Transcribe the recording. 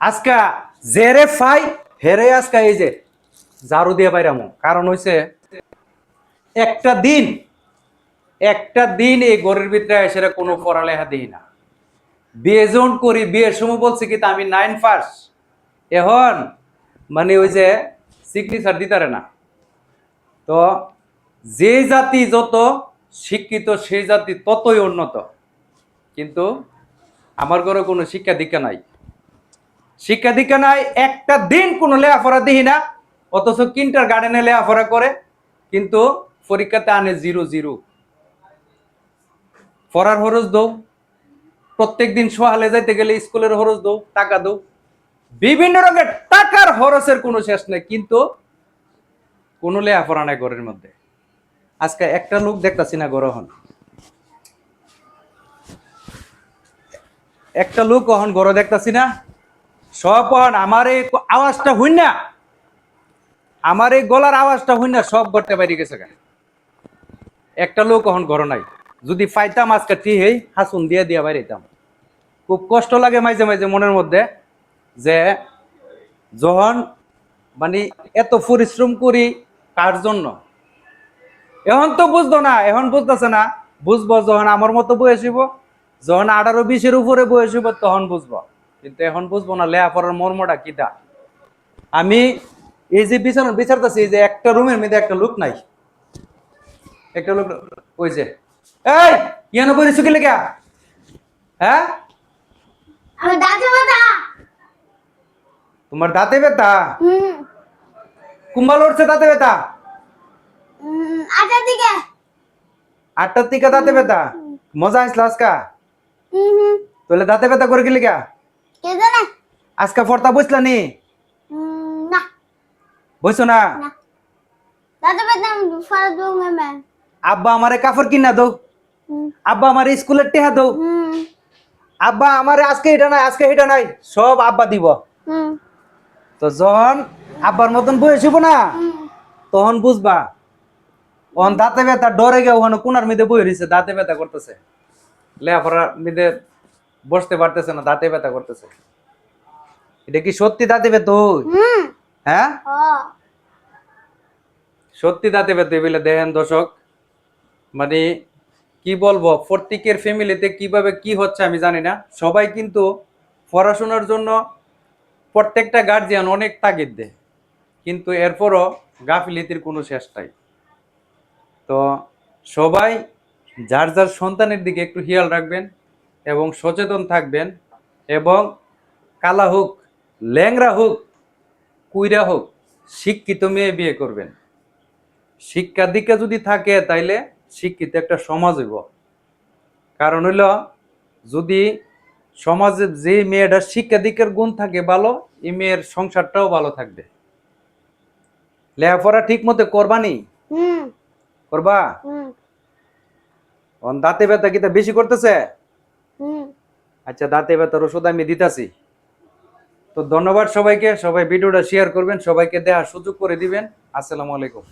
আজকা জেরে ফাই, হেরে আজকা এই যে ঝাড়ু দিয়ে বাইরামো। কারণ হইছে, একটা দিন একটা দিন এই ঘরের ভিতরে এসে কোনো পড়ালেখা দিই না। বিয়ে যখন করি, বিয়ের সময় বলছি কি আমি নাইন পাস এখন মানে ওই যে সিগনেচার দিতারে না। তো যে জাতি যত শিক্ষিত সেই জাতি ততই উন্নত। কিন্তু আমার ঘরে কোনো শিক্ষা দীক্ষা নাই। শিক্ষা দীক্ষা নাই, একটা দিন কোনো লেখাপড়া দিই না, অথচ কিন্টার গার্ডেনে লেখাপড়া করে, কিন্তু পরীক্ষাতে আনে জিরো জিরো পড়ার খরচ দৌ প্রত্যেক দিন সোহালে যাইতে গেলে স্কুলের খরচ দৌ, টাকা দৌ। বিভিন্ন রকমের টাকার খরচের কোনো শেষ নেই, কিন্তু কোনো লেখাপড়া নাই ঘরের মধ্যে। আজকে একটা লোক দেখতাছি না গ্রহণ একটা লোক কখন গড় দেখতাছি না সব কখন আমার এই আওয়াজটা হইন না। আমার এই গলার আওয়াজটা হইন না, সব গড়তে বাইরে গেছে গা। একটা লোক কখন ঘর নাই। যদি পাইতাম আজকে ঠিকই হাসুন দিয়ে দিয়া বাইরেতাম খুব কষ্ট লাগে মাঝে মাঝে মনের মধ্যে যে যখন মানে এত পরিশ্রম করি কার জন্য? এখন তো বুঝতো না, এখন বুঝতেছে না। বুঝব যখন আমার মতো বয়স যখন আঠারো বিশের উপরে বয়স তখন বুঝব। কিন্তু এখন বুঝব না লেয়া পড়ার মর্মটা কিটা আমি এই যে বিছানা বিচারতেছি যে একটা রুমের মধ্যে একটা লোক নাই। একটা লোক ওই যে। এই ইয়ানো বই শুকিলে কে হ্যাঁ? তোমার দাঁতে ব্যথা? কুম্বাল উঠছে দাঁতে ব্যথা? আটার দিকে। আটটার থেকে দাঁতে ব্যথা? মজা আসলো আজকা? তাহলে দাঁতে ব্যথা করে গেলি কে কে জানে আজকা ফর্তা বুঝলা নি? হুম, না। বুঝছ না? না। দাঁতে ব্যথা আমি ফারাত বউ ম্যাম। আব্বা আমারে কাপড় কিনা দৌ। হুম। আব্বা আমার স্কুলের টেহা দৌ। হুম। আব্বা আমারে আজকে এটা নাই আজকে এটা নাই সব আব্বা দিব। তো যখন আব্বার মতন বয়স হইব না তখন বুঝবা ওখান দাঁতে ব্যথা ডরে গে ওখানে কোনার মধ্যে বই রয়েছে দাঁতে ব্যথা করতেছে। লেখাপড়ার মধ্যে বসতে পারতেছে না দাঁতে ব্যথা করতেছে। এটা কি সত্যি দাঁতে ব্যথা হ্যাঁ? সত্যি দাঁতে ব্যথা বলে দেখেন দর্শক মানে কি বলব প্রত্যেকের ফ্যামিলিতে কীভাবে কি হচ্ছে আমি জানি না। সবাই কিন্তু পড়াশোনার জন্য প্রত্যেকটা গার্জিয়ান অনেক তাগিদ দেয় কিন্তু এরপরও গাফিলিতির কোনো শেষ নাই। তো সবাই যার যার সন্তানের দিকে একটু খেয়াল রাখবেন। এবং সচেতন থাকবেন এবং কালা হোক ল্যাংরা হোক কুইরা হোক শিক্ষিত মেয়ে বিয়ে করবেন। শিক্ষা দীক্ষা যদি থাকে তাইলে শিক্ষিত একটা সমাজ হইব। কারণ হইল যদি সমাজে যে মেয়েটার শিক্ষা দীক্ষার গুণ থাকে ভালো এই মেয়ের সংসারটাও ভালো থাকবে। লেখাপড়া ঠিক মতো করবানি করবা? দাঁতে ব্যথা কিতা বেশি করতেছে? আচ্ছা দাঁতে ব্যথার ওষুধ আমি দিতেছি। তো ধন্যবাদ সবাইকে, সবাই ভিডিওটা শেয়ার করবেন, সবাইকে দেওয়ার সুযোগ করে দিবেন। আসসালামু আলাইকুম।